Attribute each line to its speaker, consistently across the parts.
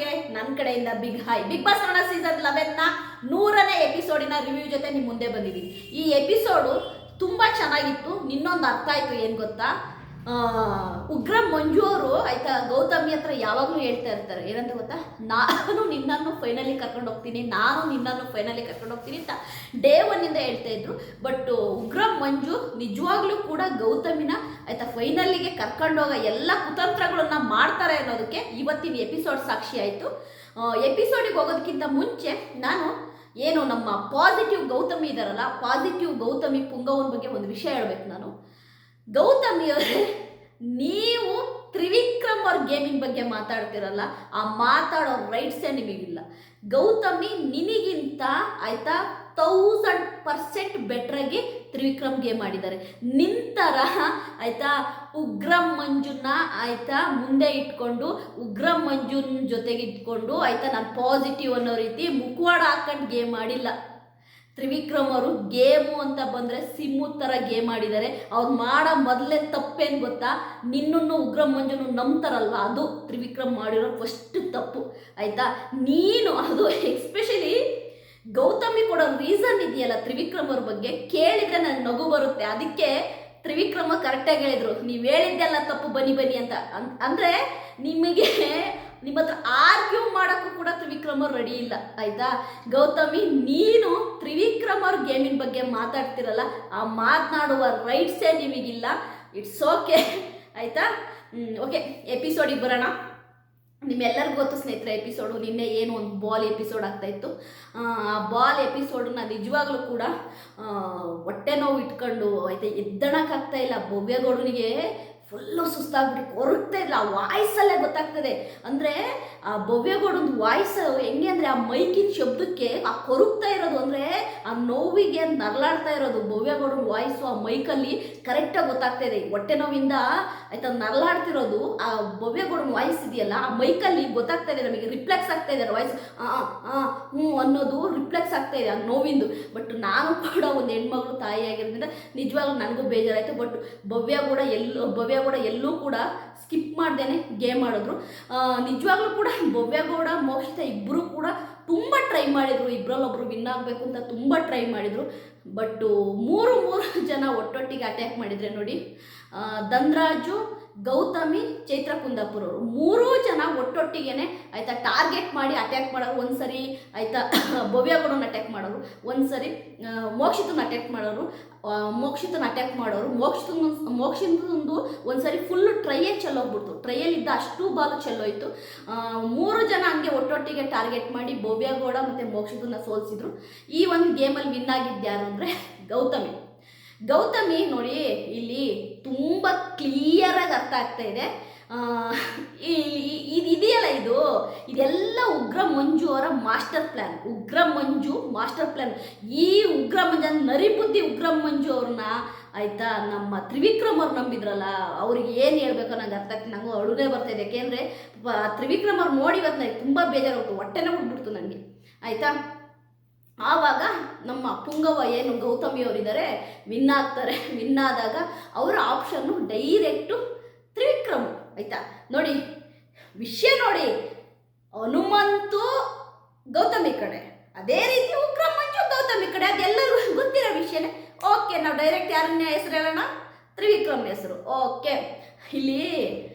Speaker 1: ವ್ಯೂವರ್ಸ್ಗೆ ನನ್ನ ಕಡೆಯಿಂದ big hi big boss Kannada season ಲೆವೆನ್ನ ನೂರನೇ ಎಪಿಸೋಡಿನ ರಿವ್ಯೂ ಜೊತೆ ನಿಮ್ಮ ಮುಂದೆ ಬಂದಿದ್ದೀನಿ ಈ ಎಪಿಸೋಡು ತುಂಬ ಚೆನ್ನಾಗಿತ್ತು. ನಿನ್ನೊಂದು ಅರ್ಥ ಆಯಿತು ಏನು ಗೊತ್ತಾ? ಉಗ್ರ ಮಂಜು ಅವರು ಆಯ್ತಾ ಗೌತಮಿ ಹತ್ರ ಯಾವಾಗಲೂ ಹೇಳ್ತಾ ಇರ್ತಾರೆ. ಏನಂತ ಗೊತ್ತಾ? ನಾನು ನಿನ್ನನ್ನು ಫೈನಲಿ ಕರ್ಕೊಂಡು ಹೋಗ್ತೀನಿ, ನಾನು ನಿನ್ನನ್ನು ಫೈನಲಿ ಕರ್ಕೊಂಡು ಹೋಗ್ತೀನಿ ಅಂತ ಡೇ ಒನ್ನಿಂದ ಹೇಳ್ತಾ ಇದ್ರು. ಬಟ್ ಉಗ್ರ ಮಂಜು ನಿಜವಾಗ್ಲೂ ಕೂಡ ಗೌತಮಿನ ಆಯ್ತಾ ಫೈನಲ್ಲಿಗೆ ಕರ್ಕೊಂಡೋಗ ಎಲ್ಲ ಕುತಂತ್ರಗಳನ್ನ ಮಾಡ್ತಾರೆ ಅನ್ನೋದಕ್ಕೆ ಇವತ್ತಿನ ಎಪಿಸೋಡ್ ಸಾಕ್ಷಿ ಆಯಿತು. ಎಪಿಸೋಡಿಗೆ ಹೋಗೋದಕ್ಕಿಂತ ಮುಂಚೆ ನಾನು ಏನು ನಮ್ಮ ಪಾಸಿಟಿವ್ ಗೌತಮಿ ಇದಾರಲ್ಲ ಪಾಸಿಟಿವ್ ಗೌತಮಿ ಪುಂಗವನ ಬಗ್ಗೆ ಒಂದು ವಿಷಯ ಹೇಳ್ಬೇಕು ನಾನು. ಗೌತಮಿಯವರೇ ನೀವು ತ್ರಿವಿಕ್ರಮ್ ಅವ್ರ ಗೇಮಿಂಗ್ ಬಗ್ಗೆ ಮಾತಾಡ್ತಿರಲ್ಲ, ಆ ಮಾತಾಡೋ ರೈಟ್ಸೇ ನಿಮಗಿಲ್ಲ. ಗೌತಮಿ, ನಿನಗಿಂತ ಆಯ್ತಾ ತೌಸಂಡ್ ಪರ್ಸೆಂಟ್ ಬೆಟ್ರಾಗಿ ತ್ರಿವಿಕ್ರಮ್ ಗೇಮ್ ಆಡಿದ್ದಾರೆ. ನಿಂತರ ಆಯ್ತಾ, ಉಗ್ರಂ ಮಂಜುನ ಆಯ್ತಾ ಮುಂದೆ ಇಟ್ಕೊಂಡು, ಉಗ್ರಂ ಮಂಜುನ್ ಜೊತೆಗೆ ಇಟ್ಕೊಂಡು ಆಯ್ತಾ ನಾನು ಪಾಸಿಟಿವ್ ಅನ್ನೋ ರೀತಿ ಮುಖವಾಡ ಹಾಕೊಂಡು ಗೇಮ್ ಆಡಿಲ್ಲ. ತ್ರಿವಿಕ್ರಮ್ ಅವರು ಗೇಮು ಅಂತ ಬಂದರೆ ಸಿಮ್ಮು ಥರ ಗೇಮ್ ಆಡಿದ್ದಾರೆ. ಅವ್ರು ಮಾಡೋ ಮೊದಲೇ ತಪ್ಪೇನು ಗೊತ್ತಾ? ನಿನ್ನನ್ನು ಉಗ್ರ ಮಂಜುನು ನಂಬ್ತಾರಲ್ವ ಅದು ತ್ರಿವಿಕ್ರಮ್ ಮಾಡಿರೋ ಫಸ್ಟ್ ತಪ್ಪು. ಆಯಿತಾ? ನೀನು ಅದು ಎಕ್ಸ್ಪೆಷಲಿ ಗೌತಮಿ ಕೊಡೋ ರೀಸನ್ ಇದೆಯಲ್ಲ ತ್ರಿವಿಕ್ರಮ್ ಬಗ್ಗೆ. ಕೇಳಿದ್ರೆ ನನಗೆ ನಗು ಬರುತ್ತೆ. ಅದಕ್ಕೆ ತ್ರಿವಿಕ್ರಮ ಕರೆಕ್ಟಾಗಿ ಹೇಳಿದ್ರು. ನೀವು ಹೇಳಿದ್ದೆಲ್ಲ ತಪ್ಪು, ಬನ್ನಿ ಬನ್ನಿ ಅಂತ. ಅಂದ್ರೆ ನಿಮಗೆ ನಿಮ್ಮ ಹತ್ರ ಆರ್ಗ್ಯೂ ಮಾಡೋಕ್ಕೂ ಕೂಡ ತ್ರಿವಿಕ್ರಮ ರೆಡಿ ಇಲ್ಲ. ಆಯ್ತಾ? ಗೌತಮಿ, ನೀನು ತ್ರಿವಿಕ್ರಮ್ ಅವ್ರ ಗೇಮಿನ ಬಗ್ಗೆ ಮಾತಾಡ್ತಿರಲ್ಲ, ಆ ಮಾತನಾಡುವ ರೈಟ್ಸೇ ನಿಮಗಿಲ್ಲ. ಇಟ್ಸ್ ಓಕೆ ಆಯ್ತಾ? ಓಕೆ ಎಪಿಸೋಡಿಗೆ ಬರೋಣ. ನಿಮ್ಮೆಲ್ಲರಿಗೂ ಗೊತ್ತು ಸ್ನೇಹಿತರೆ ಎಪಿಸೋಡು ನಿನ್ನೆ ಏನು ಒಂದು ಬಾಲ್ ಎಪಿಸೋಡ್ ಆಗ್ತಾ ಇತ್ತು. ಆ ಬಾಲ್ ಎಪಿಸೋಡನ್ನ ನಿಜವಾಗ್ಲೂ ಕೂಡ ಹೊಟ್ಟೆ ನೋವು ಇಟ್ಕೊಂಡು, ಆಯ್ತಾ, ಎದ್ದಣಕ್ಕಾಗ್ತಾ ಇಲ್ಲ. ಭವ್ಯಗೌಡನಿಗೆ ಫುಲ್ಲು ಸುಸ್ತಾಗ್ಬಿಟ್ಟು ಕೊರಗ್ತಾ ಇಲ್ಲ ಆ ವಾಯ್ಸಲ್ಲೇ ಗೊತ್ತಾಗ್ತದೆ. ಅಂದರೆ ಆ ಭವ್ಯಗೌಡನ ವಾಯ್ಸ್ ಹೆಂಗೆ ಅಂದರೆ ಆ ಮೈಕಿನ ಶಬ್ದಕ್ಕೆ ಆ ಕೊರಗ್ತಾ ಇರೋದು ಅಂದರೆ ಆ ನೋವಿಗೆ ನರಳಾಡ್ತಾ ಇರೋದು ಭವ್ಯಗೌಡನ ವಾಯ್ಸು ಆ ಮೈಕಲ್ಲಿ ಕರೆಕ್ಟಾಗಿ ಗೊತ್ತಾಗ್ತಾ ಇದೆ. ಹೊಟ್ಟೆ ನೋವಿಂದ ಆಯ್ತಾ ನರಳಾಡ್ತಿರೋದು ಆ ಭವ್ಯಗೌಡನ ವಾಯ್ಸ್ ಇದೆಯಲ್ಲ, ಆ ಮೈಕಲ್ಲಿ ಗೊತ್ತಾಗ್ತಾ ಇದೆ ನಮಗೆ ರಿಫ್ಲೆಕ್ಸ್ ಆಗ್ತಾ ಇದೆ ವಾಯ್ಸ್ ಹ್ಞೂ ಅನ್ನೋದು ರಿಫ್ಲೆಕ್ಸ್ ಆಗ್ತಾ ಇದೆ ಆ ನೋವಿಂದು. ಬಟ್ ನಾನು ಕೂಡ ಒಂದು ಹೆಣ್ಮಗಳು ತಾಯಿಯಾಗಿರೋದ್ರಿಂದ ನಿಜವಾಗ್ಲೂ ನನಗೂ ಬೇಜಾರಾಯಿತು. ಬಟ್ ಭವ್ಯ ಕೂಡ ಎಲ್ಲೂ ಭವ್ಯ ಕೂಡ ಎಲ್ಲೂ ಕೂಡ ಸ್ಕಿಪ್ ಮಾಡ್ದೇನೆ ಗೇಮ್ ಆಡಿದ್ರು. ನಿಜವಾಗ್ಲೂ ಕೂಡ ಭವ್ಯಗೌಡ, ಮೋಕ್ಷಿತ ಇಬ್ಬರು ಕೂಡ ತುಂಬ ಟ್ರೈ ಮಾಡಿದರು. ಇಬ್ಬರಲ್ಲೊಬ್ರು ವಿನ್ ಆಗಬೇಕು ಅಂತ ತುಂಬ ಟ್ರೈ ಮಾಡಿದರು. ಬಟ್ಟು ಮೂರು ಮೂರು ಜನ ಒಟ್ಟೊಟ್ಟಿಗೆ ಅಟ್ಯಾಕ್ ಮಾಡಿದರೆ ನೋಡಿ ಧನ್ರಾಜು, ಗೌತಮಿ ಚೈತ್ರ ಕುಂದಾಪುರ ಮೂರೂ ಜನ ಒಟ್ಟೊಟ್ಟಿಗೆನೆ ಆಯ್ತಾ ಟಾರ್ಗೆಟ್ ಮಾಡಿ ಅಟ್ಯಾಕ್ ಮಾಡೋರು. ಒಂದ್ಸರಿ ಆಯ್ತಾ ಭವ್ಯಗೌಡನ ಅಟ್ಯಾಕ್ ಮಾಡೋರು. ಒಂದ್ಸರಿ ಮೋಕ್ಷಿತನ ಅಟ್ಯಾಕ್ ಮಾಡೋರು. ಮೋಕ್ಷಿತನ ಅಟ್ಯಾಕ್ ಮಾಡೋರು. ಮೋಕ್ಷಿತನ ಮೋಕ್ಷಿತಂದು ಒಂದ್ಸರಿ ಫುಲ್ಲು ಟ್ರೈಯೇ ಚೆಲ್ಲೋಗ್ಬಿಡ್ತು. ಟ್ರೈಯಲ್ಲಿದ್ದ ಅಷ್ಟು ಬಾಲು ಚೆಲ್ಲೋಯ್ತು. ಮೂರು ಜನ ಹಂಗೆ ಒಟ್ಟೊಟ್ಟಿಗೆ ಟಾರ್ಗೆಟ್ ಮಾಡಿ ಭವ್ಯಗೌಡ ಮತ್ತು ಮೋಕ್ಷಿತನ ಸೋಲಿಸಿದ್ರು. ಈ ಒಂದು ಗೇಮಲ್ಲಿ ವಿನ್ ಆಗಿದ್ಯಾರು ಅಂದರೆ ಗೌತಮಿ. ಗೌತಮಿ ನೋಡಿ, ಇಲ್ಲಿ ತುಂಬ ಕ್ಲಿಯರಾಗಿ ಅರ್ಥ ಆಗ್ತಾ ಇದೆ. ಇದು, ಇದೆಯಲ್ಲ ಇದು? ಇದೆಲ್ಲ ಉಗ್ರ ಮಂಜು ಅವರ ಮಾಸ್ಟರ್ ಪ್ಲ್ಯಾನ್ ಉಗ್ರ ಮಂಜು ಮಾಸ್ಟರ್ ಪ್ಲ್ಯಾನ್ ಈ ಉಗ್ರ ಮಂಜು ನರಿ ಬುದ್ಧಿ ಉಗ್ರ ಮಂಜು ಅವ್ರನ್ನ, ಆಯ್ತಾ, ನಮ್ಮ ತ್ರಿವಿಕ್ರಮ್ ಅವ್ರು ನಂಬಿದ್ರಲ್ಲ, ಅವ್ರಿಗೆ ಏನು ಹೇಳ್ಬೇಕು ನಂಗೆ ಅರ್ಥ ಆಗ್ತದೆ ನಂಗೆ ಅಡುಗೆ ಬರ್ತಾ ಇದೆ. ಯಾಕೆಂದರೆ ತ್ರಿವಿಕ್ರಮ್ ಅವ್ರು ನೋಡಿ ಇವತ್ತು ನನಗೆ ತುಂಬ ಬೇಜಾರಾಗ್ತು ಹೊಟ್ಟೆನೇ ಬಿಟ್ಬಿಡ್ತು ನನಗೆ ಆಯಿತಾ? ಆವಾಗ ನಮ್ಮ ಪುಂಗವ ಏನು ಗೌತಮಿಯವರಿದ್ದಾರೆ ವಿನ್ ಆಗ್ತಾರೆ ವಿನ್ ಆದಾಗ ಅವರ ಆಪ್ಷನ್ನು ಡೈರೆಕ್ಟು ತ್ರಿವಿಕ್ರಮ್. ಆಯಿತಾ? ನೋಡಿ, ವಿಷಯ ನೋಡಿ. ಹನುಮಂತು ಗೌತಮಿ ಕಡೆ. ಅದೇ ರೀತಿ ಉಗ್ರ ಮಂಜು ಗೌತಮಿ ಕಡೆ. ಅದೆಲ್ಲರೂ ಗೊತ್ತಿರೋ ವಿಷಯನೇ. ಓಕೆ ನಾವು ಡೈರೆಕ್ಟ್ ಯಾರನ್ನ ಹೆಸರು ಹೇಳೋಣ? ತ್ರಿವಿಕ್ರಮ್ ಹೆಸರು. ಓಕೆ ಇಲ್ಲಿ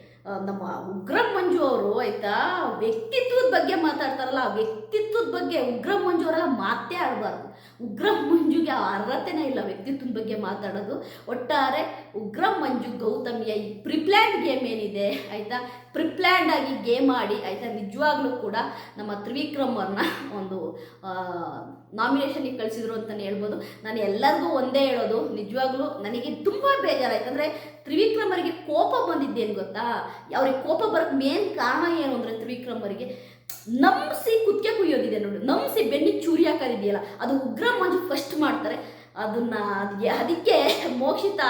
Speaker 1: ನಮ್ಮ ಉಗ್ರಂ ಮಂಜು ಅವರು ಆಯ್ತಾ, ವ್ಯಕ್ತಿತ್ವದ ಬಗ್ಗೆ ಮಾತಾಡ್ತಾರಲ್ಲ, ಆ ವ್ಯಕ್ತಿತ್ವದ ಬಗ್ಗೆ ಉಗ್ರಂ ಮಂಜು ಅವರೆಲ್ಲ ಮಾತೇ ಆಡಬಾರ್ದು. ಉಗ್ರಂ ಮಂಜುಗೆ ಆ ಅರ್ಹತೆನೇ ಇಲ್ಲ ವ್ಯಕ್ತಿತ್ವದ ಬಗ್ಗೆ ಮಾತಾಡೋದು. ಒಟ್ಟಾರೆ ಉಗ್ರಂ ಮಂಜು ಗೌತಮಿಯ ಈ ಪ್ರಿಪ್ಲ್ಯಾಂಡ್ ಗೇಮ್ ಏನಿದೆ, ಆಯಿತಾ ಪ್ರಿಪ್ಲ್ಯಾಂಡ್ ಆಗಿ ಗೇಮ್ ಆಡಿ, ಆಯಿತಾ? ನಿಜವಾಗ್ಲೂ ಕೂಡ ನಮ್ಮ ತ್ರಿವಿಕ್ರಮ್ ಒಂದು ನಾಮಿನೇಷನ್ಗೆ ಕಳಿಸಿದ್ರು ಅಂತಲೇ ಹೇಳ್ಬೋದು. ನಾನು ಎಲ್ಲರಿಗೂ ಒಂದೇ ಹೇಳೋದು, ನಿಜವಾಗ್ಲೂ ನನಗೆ ತುಂಬ ಬೇಜಾರಾಯ್ತು. ಅಂದರೆ ತ್ರಿವಿಕ್ರಮರಿಗೆ ಕೋಪ ಬಂದಿದ್ದೇನು ಗೊತ್ತಾ? ಅವ್ರಿಗೆ ಕೋಪ ಬರೋಕ್ಕೆ ಮೇನ್ ಕಾರಣ ಏನು ಅಂದರೆ ತ್ರಿವಿಕ್ರಮರಿಗೆ ನಂಬಿಸಿ ಕುತ್ತಿಗೆ ಕುಯ್ಯೋದಿದೆ ನೋಡಿ. ನಂಬಿಸಿ ಬೆನ್ನಿ ಚೂರಿ ಹಾಕೋದಿದೆಯಲ್ಲ, ಅದು ಉಗ್ರ ಮಂಜು ಫಸ್ಟ್ ಮಾಡ್ತಾರೆ. ಅದನ್ನ ಅದ್ ಅದಕ್ಕೆ ಮೋಕ್ಷಿತ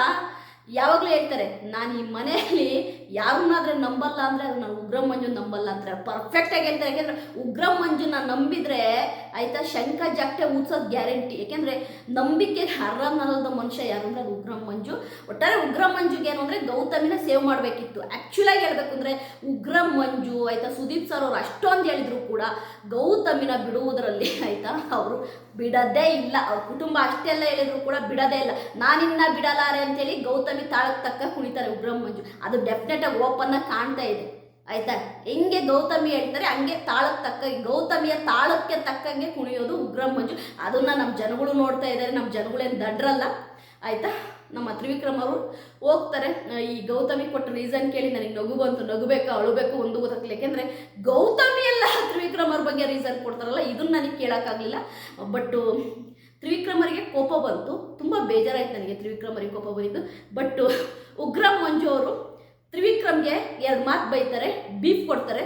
Speaker 1: ಯಾವಾಗಲೂ ಹೇಳ್ತಾರೆ, ನಾನು ಈ ಮನೆಯಲ್ಲಿ ಯಾರನ್ನಾದ್ರೆ ನಂಬಲ್ಲ ಅಂದರೆ ಅದು ನಾನು ಉಗ್ರ ಮಂಜು ನಂಬಲ್ಲ ಅಂತಾರೆ. ಪರ್ಫೆಕ್ಟಾಗಿ ಹೇಳ್ತಾರೆ. ಯಾಕೆಂದರೆ ಉಗ್ರ ಮಂಜುನ ನಂಬಿದರೆ ಆಯಿತಾ ಶಂಕ ಜಾಕ್ಟೆ ಊದ್ಸೋದು ಗ್ಯಾರಂಟಿ ಯಾಕೆಂದರೆ ನಂಬಿಕೆ ಅರ್ಹನಲ್ಲದ ಮನುಷ್ಯ ಯಾರು ಅಂದರೆ ಅದು ಉಗ್ರ ಮಂಜು. ಒಟ್ಟಾರೆ ಉಗ್ರ ಮಂಜುಗೆ ಏನು ಅಂದರೆ ಗೌತಮಿನ ಸೇವ್ ಮಾಡಬೇಕಿತ್ತು. ಆ್ಯಕ್ಚುಲಾಗಿ ಹೇಳ್ಬೇಕು ಅಂದರೆ ಉಗ್ರ ಮಂಜು, ಆಯಿತಾ, ಸುದೀಪ್ ಸರ್ ಅವರು ಅಷ್ಟೊಂದು ಹೇಳಿದ್ರು ಕೂಡ ಗೌತಮಿನ ಬಿಡುವುದರಲ್ಲಿ ಆಯಿತಾ, ಅವರು ಬಿಡದೇ ಇಲ್ಲ. ಅವ್ರ ಕುಟುಂಬ ಅಷ್ಟೆಲ್ಲ ಹೇಳಿದ್ರು ಕೂಡ ಬಿಡದೇ ಇಲ್ಲ. ನಾನಿನ್ನ ಬಿಡಲಾರೆ ಅಂತೇಳಿ ಗೌತಮಿ ತಾಳಕ್ಕೆ ತಕ್ಕ ಕುಣಿತಾರೆ ಉಗ್ರ ಮಂಜು. ಅದು ಡೆಫಿನೆಟಾಗಿ ಓಪನ್ನಾಗಿ ಕಾಣ್ತಾ ಇದೆ. ಆಯ್ತಾ? ಹೆಂಗೆ ಗೌತಮಿ ಹೇಳ್ತಾರೆ, ಹಂಗೆ ತಾಳಕ್ಕೆ ತಕ್ಕ ಗೌತಮಿಯ ತಾಳಕ್ಕೆ ತಕ್ಕಂಗೆ ಕುಣಿಯೋದು ಉಗ್ರ ಮಂಜು. ಅದನ್ನ ನಮ್ಮ ಜನಗಳು ನೋಡ್ತಾ ಇದ್ದಾರೆ ನಮ್ಮ ಜನಗಳೇನು ದಡ್ರಲ್ಲ. ಆಯ್ತಾ? ನಮ್ಮ ತ್ರಿವಿಕ್ರಮ್ ಅವರು ಹೋಗ್ತಾರೆ. ಈ ಗೌತಮಿ ಕೊಟ್ಟ ರೀಸನ್ ಕೇಳಿ ನನಗೆ ನಗು ಬಂತು ನಗಬೇಕು, ಅಳಬೇಕು ಒಂದು ಗೊತ್ತಾಗಲಿಲ್ಲ ಯಾಕೆಂದರೆ ಗೌತಮಿ ಎಲ್ಲ ತ್ರಿವಿಕ್ರಮ್ ಬಗ್ಗೆ ರೀಸನ್ ಕೊಡ್ತಾರಲ್ಲ, ಇದನ್ನ ನನಗೆ ಕೇಳೋಕ್ಕಾಗಲಿಲ್ಲ. ಬಟ್ಟು ತ್ರಿವಿಕ್ರಮರಿಗೆ ಕೋಪ ಬಂತು. ತುಂಬ ಬೇಜಾರಾಯ್ತು ನನಗೆ ತ್ರಿವಿಕ್ರಮರಿಗೆ ಕೋಪ ಬಂದಿದ್ದು. ಬಟ್ ಉಗ್ರಂ ಮಂಜು ಅವರು ತ್ರಿವಿಕ್ರಮ್ಗೆ ಎರಡು ಮಾತು ಬೈತಾರೆ ಬೀಫ್ ಕೊಡ್ತಾರೆ.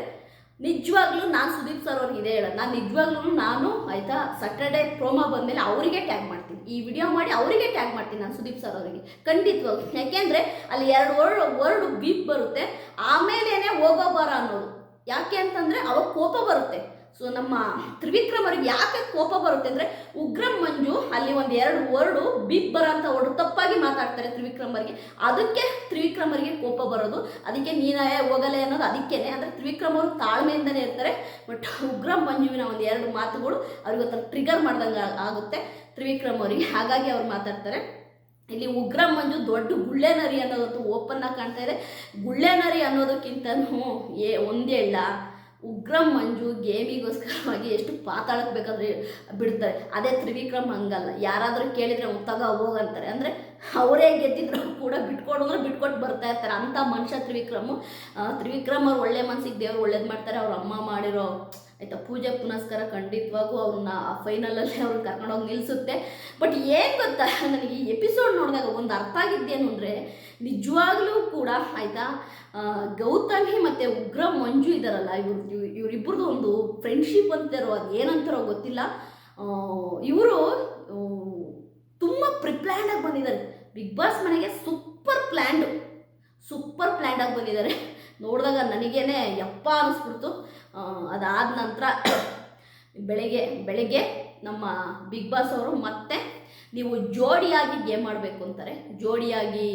Speaker 1: ನಿಜವಾಗ್ಲೂ ನಾನು ಸುದೀಪ್ ಸರ್ ಅವ್ರಿಗೆ ಇದೇ ಹೇಳೋದು. ನಾನು ನಿಜವಾಗ್ಲೂ ನಾನು ಆಯಿತಾ ಸ್ಯಾಟರ್ಡೆ ಪ್ರೋಮೋ ಬಂದಮೇಲೆ ಅವರಿಗೆ ಟ್ಯಾಗ್ ಮಾಡ್ತೀನಿ. ಈ ವಿಡಿಯೋ ಮಾಡಿ ಅವರಿಗೆ ಟ್ಯಾಗ್ ಮಾಡ್ತೀನಿ ನಾನು ಸುದೀಪ್ ಸರ್ ಅವರಿಗೆ. ಖಂಡಿತವಾಗಿ ಯಾಕೆಂದರೆ ಅಲ್ಲಿ ಎರಡು ವರ್ಡ್ ವರ್ಡ್ ಬೀಪ್ ಬರುತ್ತೆ. ಆಮೇಲೆ ಹೋಗೋ ಬರ ಅನ್ನೋದು. ಯಾಕೆ ಅಂತಂದರೆ ಅವಾಗ ಕೋಪ ಬರುತ್ತೆ. ಸೊ ನಮ್ಮ ತ್ರಿವಿಕ್ರಮ್ ಅವ್ರಿಗೆ ಯಾಕೆ ಕೋಪ ಬರುತ್ತೆ ಅಂದರೆ ಉಗ್ರಂ ಮಂಜು ಅಲ್ಲಿ ಒಂದು ಎರಡು ವರ್ಡು ಬಿಗ್ ಬರ ಅಂತ ವರ್ಡು ತಪ್ಪಾಗಿ ಮಾತಾಡ್ತಾರೆ ತ್ರಿವಿಕ್ರಮರಿಗೆ. ಅದಕ್ಕೆ ತ್ರಿವಿಕ್ರಮರಿಗೆ ಕೋಪ ಬರೋದು. ಅದಕ್ಕೆ ನೀನಾಯ ಹೋಗಲೆ ಅನ್ನೋದು ಅದಕ್ಕೇನೆ. ಅಂದರೆ ತ್ರಿವಿಕ್ರಮ್ ಅವರು ತಾಳ್ಮೆಯಿಂದನೇ ಇರ್ತಾರೆ. ಬಟ್ ಉಗ್ರ ಮಂಜುವಿನ ಒಂದು ಎರಡು ಮಾತುಗಳು ಅವ್ರಿಗೆ ಒಂಥರ ಟ್ರಿಗರ್ ಮಾಡ್ದಂಗೆ ಆಗುತ್ತೆ ತ್ರಿವಿಕ್ರಮ್ ಅವರಿಗೆ ಹಾಗಾಗಿ ಅವ್ರು ಮಾತಾಡ್ತಾರೆ. ಇಲ್ಲಿ ಉಗ್ರ ಮಂಜು ದೊಡ್ಡ ಗುಳ್ಳೆ ನರಿ ಅನ್ನೋದಂತೂ ಓಪನ್ ಆಗಿ ಕಾಣ್ತಾ ಇದೆ. ಗುಳ್ಳೆ ನರಿ ಅನ್ನೋದಕ್ಕಿಂತನೂ ಏ, ಒಂದೇ ಇಲ್ಲ. ಉಗ್ರ ಮಂಜು ಗೇಮಿಗೋಸ್ಕರವಾಗಿ ಎಷ್ಟು ಪಾತಾಳಕ್ಕೆ ಬೇಕಾದ್ರೆ ಬಿಡ್ತಾರೆ. ಅದೇ ತ್ರಿವಿಕ್ರಮ್ ಹಂಗಲ್ಲ. ಯಾರಾದರೂ ಕೇಳಿದರೆ ತಗೋ ಹೋಗಂತಾರೆ ಅಂದರೆ ಅವರೇ ಗೆದ್ದಿದ್ರು ಕೂಡ ಬಿಟ್ಕೊಂಡು ಅಂದ್ರೆ ಬಿಟ್ಕೊಟ್ಟು ಬರ್ತಾ ಇರ್ತಾರೆ. ಅಂಥ ಮನುಷ್ಯ ತ್ರಿವಿಕ್ರಮು. ತ್ರಿವಿಕ್ರಮ್ ಅವ್ರು ಒಳ್ಳೆ ಮನಸ್ಸಿಗೆ ದೇವ್ರು ಒಳ್ಳೇದು ಮಾಡ್ತಾರೆ. ಅವ್ರ ಅಮ್ಮ ಮಾಡಿರೋ ಆಯಿತಾ? ಪೂಜೆ ಪುನಸ್ಕಾರ ಖಂಡಿತವಾಗೂ ಅವ್ರನ್ನ ಫೈನಲಲ್ಲಿ ಅವ್ರನ್ನ ಕರ್ಕೊಂಡೋಗಿ ನಿಲ್ಲಿಸುತ್ತೆ ಬಟ್ ಏನು ಗೊತ್ತಾ? ನನಗೆ ಈ ಎಪಿಸೋಡ್ ನೋಡಿದಾಗ ಒಂದು ಅರ್ಥ ಆಗಿದ್ದೇನು ಅಂದರೆ, ನಿಜವಾಗ್ಲೂ ಕೂಡ ಆಯಿತಾ ಗೌತಮಿ ಮತ್ತು ಉಗ್ರ ಮಂಜು ಇದ್ದಾರಲ್ಲ ಇವ್ರು ಇವರಿಬ್ಬರದು ಒಂದು ಫ್ರೆಂಡ್ಶಿಪ್ ಅಂತಾರೋ ಅದು ಏನಂತಾರೋ ಗೊತ್ತಿಲ್ಲ. ಇವರು ತುಂಬ ಪ್ರಿಪ್ಲ್ಯಾಂಡಾಗಿ ಬಂದಿದ್ದಾರೆ ಬಿಗ್ ಬಾಸ್ ಮನೆಗೆ ಸೂಪರ್ ಪ್ಲ್ಯಾಂಡು ಸೂಪರ್ ಪ್ಲ್ಯಾಂಡಾಗಿ ಬಂದಿದ್ದಾರೆ ನೋಡಿದಾಗ ನನಗೇನೆ ಯಪ್ಪ ಅನ್ನಿಸ್ಬಿಡ್ತು ಅದಾದ ನಂತರ ಬೆಳಗ್ಗೆ ಬೆಳಗ್ಗೆ ನಮ್ಮ ಬಿಗ್ ಬಾಸ್ ಅವರು ಮತ್ತೆ ನೀವು ಜೋಡಿಯಾಗಿ ಗೇಮ್ ಆಡಬೇಕು ಅಂತಾರೆ. ಜೋಡಿಯಾಗಿ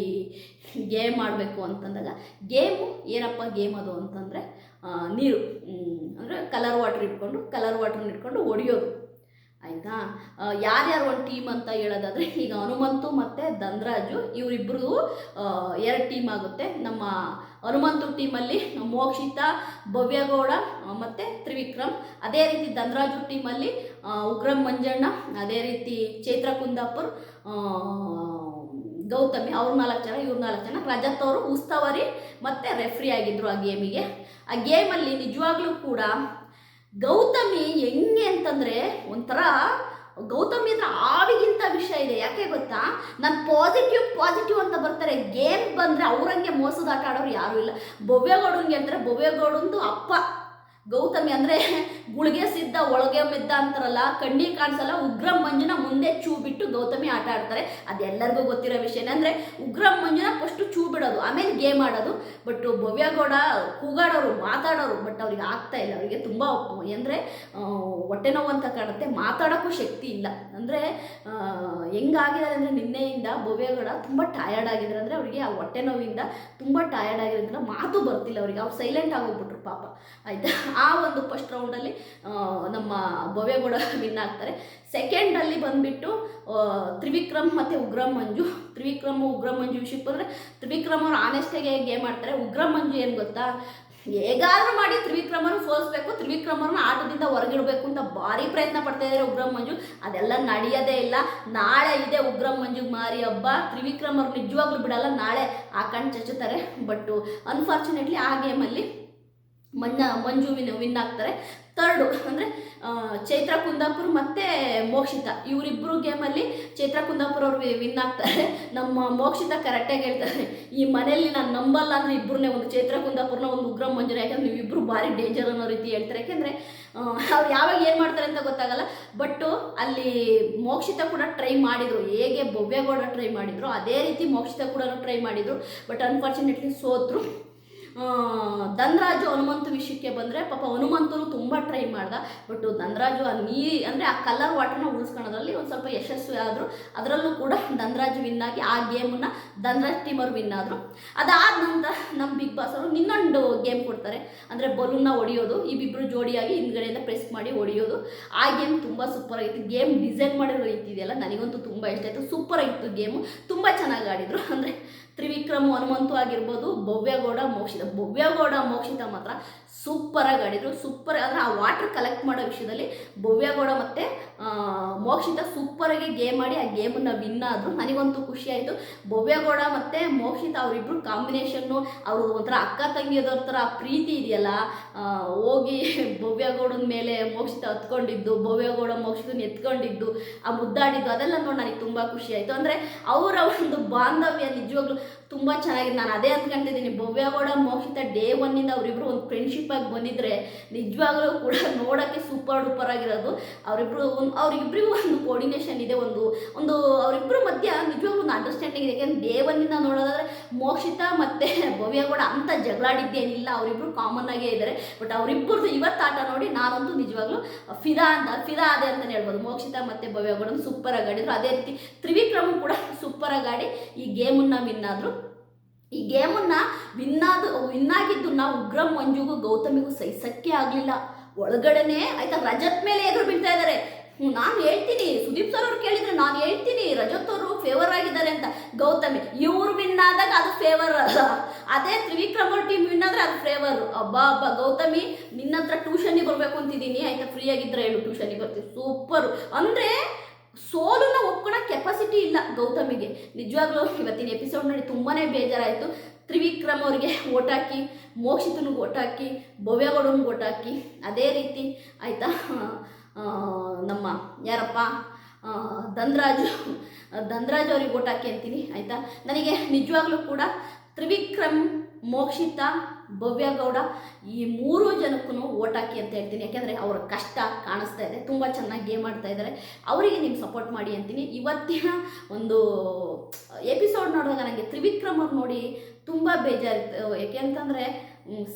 Speaker 1: ಗೇಮ್ ಆಡಬೇಕು ಅಂತಂದಾಗ ಗೇಮು ಏನಪ್ಪ ಗೇಮ್ ಅದು ಅಂತಂದರೆ ನೀರು ಅಂದರೆ ಕಲರ್ ವಾಟ್ರ್ ಇಟ್ಕೊಂಡು ಕಲರ್ ವಾಟ್ರನ್ನ ಇಟ್ಕೊಂಡು ಹೊಡಿಯೋದು ಆಯಿತಾ? ಯಾರ್ಯಾರು ಒಂದು ಟೀಮ್ ಅಂತ ಹೇಳೋದಾದ್ರೆ, ಈಗ ಹನುಮಂತು ಮತ್ತು ಧನ್ರಾಜು ಇವರಿಬ್ಬರು ಎರಡು ಟೀಮ್ ಆಗುತ್ತೆ. ನಮ್ಮ ಹನುಮಂತು ಟೀಮಲ್ಲಿ ಮೋಕ್ಷಿತಾ, ಭವ್ಯಗೌಡ ಮತ್ತು ತ್ರಿವಿಕ್ರಮ್. ಅದೇ ರೀತಿ ಧನ್ರಾಜು ಟೀಮಲ್ಲಿ ಉಗ್ರಂ ಮಂಜಣ್ಣ, ಅದೇ ರೀತಿ ಚೈತ್ರ ಕುಂದಾಪುರ್ ಗೌತಮಿ, ಅವ್ರ ನಾಲ್ಕು ಜನ, ಇವ್ರು ನಾಲ್ಕು ಜನ. ರಜತ್ ಅವರು ಉಸ್ತವರಿ ಮತ್ತು ರೆಫ್ರಿ ಆಗಿದ್ರು ಆ ಗೇಮಿಗೆ ಆ ಗೇಮಲ್ಲಿ ನಿಜವಾಗ್ಲೂ ಕೂಡ ಗೌತಮಿ ಹೆಂಗೆ ಅಂತಂದರೆ ಒಂಥರ, ಗೌತಮಿ ಹತ್ರ ಆವಿಗಿಂತ ವಿಷಯ ಇದೆ. ಯಾಕೆ ಗೊತ್ತಾ? ನಾನು ಪಾಸಿಟಿವ್ ಪಾಸಿಟಿವ್ ಅಂತ ಬರ್ತಾರೆ. ಗೇಮ್ ಬಂದರೆ ಅವ್ರಂಗೆ ಮೋಸದ ಆಟ ಆಡೋರು ಯಾರು ಇಲ್ಲ. ಭವ್ಯಗೌಡನ್ಗೆ ಅಂದ್ರೆ ಭವ್ಯಗೌಡಂದು ಅಪ್ಪ. ಗೌತಮಿ ಅಂದರೆ ಗುಳಿಗೆ ಸಿದ್ಧ, ಒಳಗೆ ಮೆದ್ದ ಅಂತಾರಲ್ಲ ಕಣ್ಣಿಗೆ ಕಾಣಿಸಲ್ಲ, ಉಗ್ರ ಮಂಜುನ ಮುಂದೆ ಚೂ ಬಿಟ್ಟು ಗೌತಮಿ ಆಟ ಆಡ್ತಾರೆ. ಅದೆಲ್ಲರಿಗೂ ಗೊತ್ತಿರೋ ವಿಷಯ ಅಂದರೆ ಉಗ್ರ ಮಂಜುನ ಫಸ್ಟ್ ಚೂ ಬಿಡೋದು, ಆಮೇಲೆ ಗೇಮ್ ಆಡೋದು. ಬಟ್ ಭವ್ಯಗೌಡ ಕೂಗಾಡೋರು, ಮಾತಾಡೋರು ಬಟ್ ಅವ್ರಿಗೆ ಆಗ್ತಾ ಇಲ್ಲ. ಅವರಿಗೆ ತುಂಬ ಅಂದರೆ ಹೊಟ್ಟೆ ನೋವು ಅಂತ ಕಾಣುತ್ತೆ. ಮಾತಾಡೋಕ್ಕೂ ಶಕ್ತಿ ಇಲ್ಲ. ಅಂದರೆ ಹೆಂಗಾಗಿದ್ದಾರೆ ಅಂದರೆ ನಿನ್ನೆಯಿಂದ ಭವ್ಯಗೌಡ ತುಂಬ ಟಯರ್ಡ್ ಆಗಿದ್ರೆ ಅಂದರೆ ಅವರಿಗೆ ಆ ಹೊಟ್ಟೆ ನೋವಿಂದ ತುಂಬ ಟಯರ್ಡ್ ಆಗಿರೋದ್ರಿಂದ ಮಾತು ಬರ್ತಿಲ್ಲ ಅವರಿಗೆ. ಅವ್ರು ಸೈಲೆಂಟ್ ಆಗೋಗ್ಬಿಟ್ರು ಪಾಪ. ಆಯಿತಾ? ಆ ಒಂದು ಫಸ್ಟ್ ರೌಂಡಲ್ಲಿ ನಮ್ಮ ಭವ್ಯಗೌಡ ವಿನ್ ಆಗ್ತಾರೆ. ಸೆಕೆಂಡಲ್ಲಿ ಬಂದುಬಿಟ್ಟು ತ್ರಿವಿಕ್ರಮ್ ಮತ್ತು ಉಗ್ರಂ ಮಂಜು. ತ್ರಿವಿಕ್ರಮ್ ಉಗ್ರಂ ಮಂಜು ವಿಷಯಕ್ಕೆ ಬಂದರೆ, ತ್ರಿವಿಕ್ರಮ್ ಅವರು ಆನೆಸ್ಟಾಗಿ ಗೇಮ್ ಮಾಡ್ತಾರೆ ಉಗ್ರಂ ಮಂಜು ಏನು ಗೊತ್ತಾ? ಹೇಗಾದರೂ ಮಾಡಿ ತ್ರಿವಿಕ್ರಮನ ಸೋಲಿಸ್ಬೇಕು. ತ್ರಿವಿಕ್ರಮನ ಆಟದಿಂದ ಹೊರಗಿಡಬೇಕು ಅಂತ ಭಾರಿ ಪ್ರಯತ್ನ ಪಡ್ತಾ ಇದ್ದಾರೆ ಉಗ್ರಂ ಮಂಜು. ಅದೆಲ್ಲ ನಡೆಯೋದೇ ಇಲ್ಲ. ನಾಳೆ ಇದೆ ಉಗ್ರಂ ಮಂಜು ಮಾರಿ ಹಬ್ಬ. ತ್ರಿವಿಕ್ರಮ್ ಅವ್ರು ನಿಜವಾಗ್ಲೂ ಬಿಡಲ್ಲ. ನಾಳೆ ಆ ಕಣ್ಣು ಚಚ್ಚುತ್ತಾರೆ. ಬಟ್ಟು ಅನ್ಫಾರ್ಚುನೇಟ್ಲಿ ಆ ಗೇಮಲ್ಲಿ ಮನ್ನ, ಮಂಜು ವಿನ್ ವಿನ್ ಆಗ್ತಾರೆ. ತರ್ಡು ಅಂದರೆ ಚೈತ್ರ ಕುಂದಾಪುರ್ ಮತ್ತು ಮೋಕ್ಷಿತ. ಇವರಿಬ್ಬರು ಗೇಮಲ್ಲಿ ಚೈತ್ರ ಕುಂದಾಪುರ್ ಅವರು ವಿನ್ ಆಗ್ತಾರೆ. ನಮ್ಮ ಮೋಕ್ಷಿತ ಕರೆಕ್ಟಾಗಿ ಹೇಳ್ತಾರೆ. ಈ ಮನೆಯಲ್ಲಿ ನಾನು ನಂಬಲ್ಲ ಅಂದರೆ ಇಬ್ಬರನ್ನೇ ಒಂದು ಚೈತ್ರ ಕುಂದಾಪುರನ ಒಂದು ಉಗ್ರ ಮಂಜುನ ಯಾಕಂದ್ರೆ ನೀವಿಬ್ಬರು ಭಾರಿ ಡೇಂಜರ್ ಅನ್ನೋ ರೀತಿ ಹೇಳ್ತಾರೆ. ಯಾಕೆಂದರೆ ಅವ್ರು ಯಾವಾಗ ಏನು ಮಾಡ್ತಾರೆ ಅಂತ ಗೊತ್ತಾಗಲ್ಲ. ಬಟ್ಟು ಅಲ್ಲಿ ಮೋಕ್ಷಿತ ಕೂಡ ಟ್ರೈ ಮಾಡಿದರು. ಹೇಗೆ ಬೊಬ್ಬೆಗೌಡ ಟ್ರೈ ಮಾಡಿದರು, ಅದೇ ರೀತಿ ಮೋಕ್ಷಿತ ಕೂಡ ಟ್ರೈ ಮಾಡಿದರು. ಬಟ್ ಅನ್ಫಾರ್ಚುನೇಟ್ಲಿ ಸೋತರು. ಧನರಾಜು ಹನುಮಂತು ವಿಷಯಕ್ಕೆ ಬಂದರೆ ಪಾಪ ಹನುಮಂತನು ತುಂಬ ಟ್ರೈ ಮಾಡ್ದ. ಬಟ್ ಧನರಾಜು ಆ ನೀ, ಅಂದರೆ ಆ ಕಲರ್ ವಾಟರ್ನ ಉಳಿಸ್ಕೊಳ್ಳೋದ್ರಲ್ಲಿ ಒಂದು ಸ್ವಲ್ಪ ಯಶಸ್ವಿ ಆದರು. ಅದರಲ್ಲೂ ಕೂಡ ಧನರಾಜು ವಿನ್ ಆಗಿ ಆ ಗೇಮನ್ನು ಧನರಾಜ್ ಟೀಮರು ವಿನ್ ಆದರು. ಅದಾದ ನಂತರ ನಮ್ಮ ಬಿಗ್ ಬಾಸ್ ಅವರು ಇನ್ನೊಂದು ಗೇಮ್ ಕೊಡ್ತಾರೆ. ಅಂದರೆ ಬಲೂನ್ನ ಹೊಡಿಯೋದು ಇಬ್ಬಿಬ್ಬರು ಜೋಡಿಯಾಗಿ ಹಿಂದ್ಗಡೆಯಿಂದ ಪ್ರೆಸ್ ಮಾಡಿ ಹೊಡಿಯೋದು. ಆ ಗೇಮ್ ತುಂಬ ಸೂಪರ್ ಆಗಿತ್ತು. ಗೇಮ್ ಡಿಸೈನ್ ಮಾಡಿರೋ ರೀತಿ ಇದೆಯಲ್ಲ, ನನಗಂತೂ ತುಂಬ ಇಷ್ಟ ಆಯಿತು. ಸೂಪರ್ ಆಗಿತ್ತು ಗೇಮು ತುಂಬ ಚೆನ್ನಾಗಿ ಆಡಿದರು. ಅಂದರೆ ತ್ರಿವಿಕ್ರಮ್ ಹನುಮಂತು ಆಗಿರ್ಬೋದು, ಭವ್ಯಗೌಡ, ಮೋಕ್ಷಿತ. ಭವ್ಯಗೌಡ ಮೋಕ್ಷಿತ ಮಾತ್ರ ಸೂಪರಾಗಿ ಆಡಿದರು. ಸೂಪರ್ ಅಂದರೆ ಆ ವಾಟರ್ ಕಲೆಕ್ಟ್ ಮಾಡೋ ವಿಷಯದಲ್ಲಿ ಭವ್ಯಗೌಡ ಮತ್ತು ಮೋಕ್ಷಿತ ಸೂಪರಾಗಿ ಗೇಮ್ ಆಡಿ ಆ ಗೇಮನ್ನು ವಿನ್ ಆದರು ನನಗಂತೂ ಖುಷಿ ಆಯಿತು. ಭವ್ಯಗೌಡ ಮತ್ತು ಮೋಕ್ಷಿತ ಅವರಿಬ್ಬರು ಕಾಂಬಿನೇಷನ್ನು ಅವರು ಒಂಥರ ಅಕ್ಕ ತಂಗಿಯದವ್ರ ಥರ ಪ್ರೀತಿ ಇದೆಯಲ್ಲ ಹೋಗಿ ಭವ್ಯಗೌಡನ ಮೇಲೆ ಮೋಕ್ಷಿತ ಹತ್ಕೊಂಡಿದ್ದು, ಭವ್ಯಗೌಡ ಮೋಕ್ಷಿತನ ಎತ್ಕೊಂಡಿದ್ದು, ಆ ಮುದ್ದಾಡಿದ್ದು ಅದೆಲ್ಲ ನೋಡಿ ನನಗೆ ತುಂಬ ಖುಷಿ ಆಯಿತು. ಅಂದರೆ ಅವರ ಒಂದು ಬಾಂಧವ್ಯ ನಿಜವಾಗ್ಲೂ ತುಂಬ ಚೆನ್ನಾಗಿದೆ. ನಾನು ಅದೇ ಅಂದ್ಕೊಂತಿದ್ದೀನಿ ಭವ್ಯಗೌಡ ಮೋಕ್ಷಿತ ಡೇ ಒನ್ನಿಂದ ಅವರಿಬ್ಬರು ಒಂದು ಫ್ರೆಂಡ್ಶಿಪ್ ಆಗಿ ಬಂದಿದ್ರೆ ನಿಜವಾಗ್ಲೂ ಕೂಡ ನೋಡೋಕ್ಕೆ ಸೂಪರ್ ಡೂಪರ್ ಆಗಿರೋದು. ಅವರಿಬ್ಬರು ಒಂದು, ಅವ್ರಿಬ್ರಿಗೂ ಒಂದು ಕೋರ್ಡಿನೇಷನ್ ಇದೆ, ಒಂದು ಒಂದು ಅವರಿಬ್ಬರ ಮಧ್ಯ ನಿಜವಾಗ್ಲೂ ಒಂದು ಅಂಡರ್ಸ್ಟ್ಯಾಂಡಿಂಗ್ ಇದೆ. ಯಾಕಂದ್ರೆ ದೇವನಿಂದ ನೋಡೋದಾದ್ರೆ ಮೋಕ್ಷಿತ ಮತ್ತು ಕೂಡ ಅಂತ ಜಗಳಾಡಿದ್ದೇನಿಲ್ಲ. ಅವರಿಬ್ಬರು ಕಾಮನ್ ಆಗೇ ಇದ್ದಾರೆ ಬಟ್ ಅವರಿಬ್ಬರದು ಇವತ್ತು ಆಟ ನೋಡಿ ನಾನಂತೂ ನಿಜವಾಗ್ಲೂ ಫಿದಾ ಅಂತ, ಫಿದಾ ಅದೇ ಅಂತಲೇ ಹೇಳ್ಬೋದು. ಮೋಕ್ಷಿತ ಮತ್ತು ಭವ್ಯಗೌಡ ಸೂಪರ್ ಆಗಿ ಆಡಿದ್ರು. ಅದೇ ರೀತಿ ತ್ರಿವಿಕ್ರಮ್ ಕೂಡ ಸೂಪರ್ ಆಗಿ ಆಡಿ ಈ ಗೇಮನ್ನು ವಿನ್ ಈ ಗೇಮನ್ನು ವಿನ್ನಾದ ವಿನ್ನಾಗಿದ್ದು ನಾವು ಉಗ್ರಂ ಮಂಜುಗೂ ಗೌತಮಿಗೂ ಸಹಿಸಕ್ಕೆ ಆಗಲಿಲ್ಲ. ಒಳಗಡೆನೆ, ಆಯ್ತಾ, ರಜತ್ ಮೇಲೆ ಎದುರು ಬೀಳ್ತಾ ಇದ್ದಾರೆ ನಾನು ಹೇಳ್ತೀನಿ. ಸುದೀಪ್ ಸರ್ ಅವ್ರು ಕೇಳಿದ್ರೆ ನಾನು ಹೇಳ್ತೀನಿ. ರಜತ್ ಅವರು ಫೇವರ್ ಆಗಿದ್ದಾರೆ ಅಂತ. ಗೌತಮಿ, ಇವ್ರು ವಿನ್ ಆದಾಗ ಅದು ಫೇವರ್ ಅಲ್ಲ ಅದೇ ತ್ರಿವಿಕ್ರಮ್ ಅವ್ರ ಟೀಮ್ ವಿನ್ ಆದ್ರೆ ಅದು ಫೇವರ್ ಅಬ್ಬ, ಅಬ್ಬಾ, ಗೌತಮಿ, ನಿನ್ನ ಹತ್ರ ಟ್ಯೂಷನಿಗೆ ಬರಬೇಕು ಅಂತಿದ್ದೀನಿ. ಆಯ್ತಾ ಫ್ರೀ ಆಗಿದ್ರೆ ಹೇಳು ಟ್ಯೂಷನಿಗೆ ಬರ್ತೀವಿ ಸೂಪರ್ ಅಂದರೆ ಸೋಲನ್ನ ಒಪ್ಕೊಳ್ಳೋ ಕೆಪಾಸಿಟಿ ಇಲ್ಲ ಗೌತಮಿಗೆ. ನಿಜವಾಗ್ಲೂ ಇವತ್ತಿನ ಎಪಿಸೋಡ್ ನೋಡಿ ತುಂಬಾ ಬೇಜಾರಾಯಿತು. ತ್ರಿವಿಕ್ರಮ್ ಅವರಿಗೆ ಓಟ್ ಹಾಕಿ, ಮೋಕ್ಷಿತನಿಗೆ ಓಟ್ ಹಾಕಿ, ಭವ್ಯಗೌಡನಿಗೆ ಓಟ್ ಹಾಕಿ, ಅದೇ ರೀತಿ. ಆಯಿತಾ? ನಮ್ಮ ಯಾರಪ್ಪ? ದಂದ್ರಾಜು ಧನ್ರಾಜು. ಧನ್ರಾಜ್ ಅವ್ರಿಗೆ ಓಟ್ ಹಾಕಿ ಅಂತೀನಿ, ಆಯಿತಾ? ನನಗೆ ನಿಜವಾಗ್ಲೂ ಕೂಡ ತ್ರಿವಿಕ್ರಮ್, ಮೋಕ್ಷಿತ, ಭವ್ಯಗೌಡ ಈ ಮೂರು ಜನಕ್ಕೂ ಓಟ್ ಹಾಕಿ ಅಂತ ಹೇಳ್ತೀನಿ. ಯಾಕೆಂದರೆ ಅವರ ಕಷ್ಟ ಕಾಣಿಸ್ತಾ ಇದೆ, ತುಂಬ ಚೆನ್ನಾಗಿ ಗೇಮ್ ಆಡ್ತಾ ಇದ್ದಾರೆ ಅವರಿಗೆ ನೀವು ಸಪೋರ್ಟ್ ಮಾಡಿ ಅಂತೀನಿ. ಇವತ್ತಿನ ಒಂದು ಎಪಿಸೋಡ್ ನೋಡಿದಾಗ ನನಗೆ ತ್ರಿವಿಕ್ರಮ್ ಅವ್ರು ನೋಡಿ ತುಂಬ ಬೇಜಾರಿತ್ತು. ಯಾಕೆ ಅಂತಂದರೆ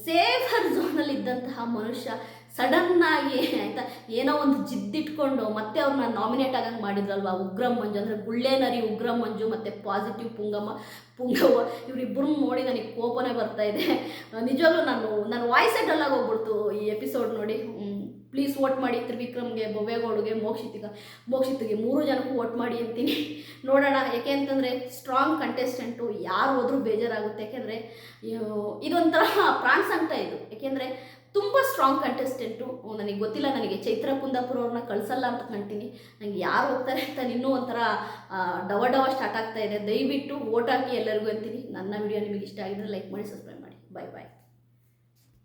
Speaker 1: ಸೇಫರ್ ಝೋನಲ್ಲಿ ಇದ್ದಂತಹ ಮನುಷ್ಯ ಸಡನ್ನಾಗಿ, ಆಯಿತಾ? ಏನೋ ಒಂದು ಜಿದ್ದಿಟ್ಕೊಂಡು ಮತ್ತೆ ಅವ್ರನ್ನ ನಾಮಿನೇಟ್ ಆಗಂಗೆ ಮಾಡಿದ್ರಲ್ವಾ? ಉಗ್ರಂ ಮಂಜು ಅಂದರೆ ಗುಳ್ಳೇನರಿ ಉಗ್ರಂ ಮಂಜು ಮತ್ತು ಪಾಸಿಟಿವ್ ಪುಂಗಮ್ಮ, ಪುಂಗವ್ವ ಇವರಿಬ್ಬರು ನೋಡಿ ನನಗೆ ಕೋಪನೇ ಬರ್ತಾ ಇದೆ. ನಿಜವಾಗ್ಲೂ ನಾನು ನನ್ನ ವಾಯ್ಸೇ ಡಲ್ಲಾಗಿ ಹೋಗ್ಬಿಡ್ತು ಈ ಎಪಿಸೋಡ್ ನೋಡಿ. ಪ್ಲೀಸ್ ವೋಟ್ ಮಾಡಿ. ತ್ರಿವಿಕ್ರಮ್ಗೆ ಭವ್ಯಗೌಡ್ಗೆ ಮೋಕ್ಷಿತಿಗ, ಮೋಕ್ಷಿತಿಗೆ ಮೂರು ಜನಕ್ಕೂ ವೋಟ್ ಮಾಡಿ ಅಂತೀನಿ. ನೋಡೋಣ, ಯಾಕೆ ಅಂತಂದರೆ ಸ್ಟ್ರಾಂಗ್ ಕಂಟೆಸ್ಟೆಂಟು ಯಾರು ಹೋದರೂ ಬೇಜಾರಾಗುತ್ತೆ. ಯಾಕೆಂದರೆ ಇದೊಂಥರ ಫ್ರಾನ್ಸ್ ಅಂತ ಇದು. ಯಾಕೆಂದರೆ ತುಂಬ ಸ್ಟ್ರಾಂಗ್ ಕಂಟೆಸ್ಟೆಂಟು ನನಗೆ ಗೊತ್ತಿಲ್ಲ, ನನಗೆ ಚೈತ್ರ ಕುಂದಾಪುರ ಅವ್ರನ್ನ ಕಳಿಸಲ್ಲ ಅಂತ ಕಂತೀನಿ ನನಗೆ ಯಾರು ಹೋಗ್ತಾರೆ ಅಂತ ಇನ್ನೂ ಒಂಥರ ಡವ ಡವ ಸ್ಟಾರ್ಟ್ ಆಗ್ತಾ ಇದೆ. ದಯವಿಟ್ಟು ಓಟ್ ಹಾಕಿ ಎಲ್ಲರಿಗೂ ಅಂತೀನಿ. ನನ್ನ ವಿಡಿಯೋ ನಿಮಗೆ ಇಷ್ಟ ಆಗಿದ್ರೆ ಲೈಕ್ ಮಾಡಿ ಸಬ್ಸ್ಕ್ರೈಬ್ ಮಾಡಿ. ಬಾಯ್ ಬಾಯ್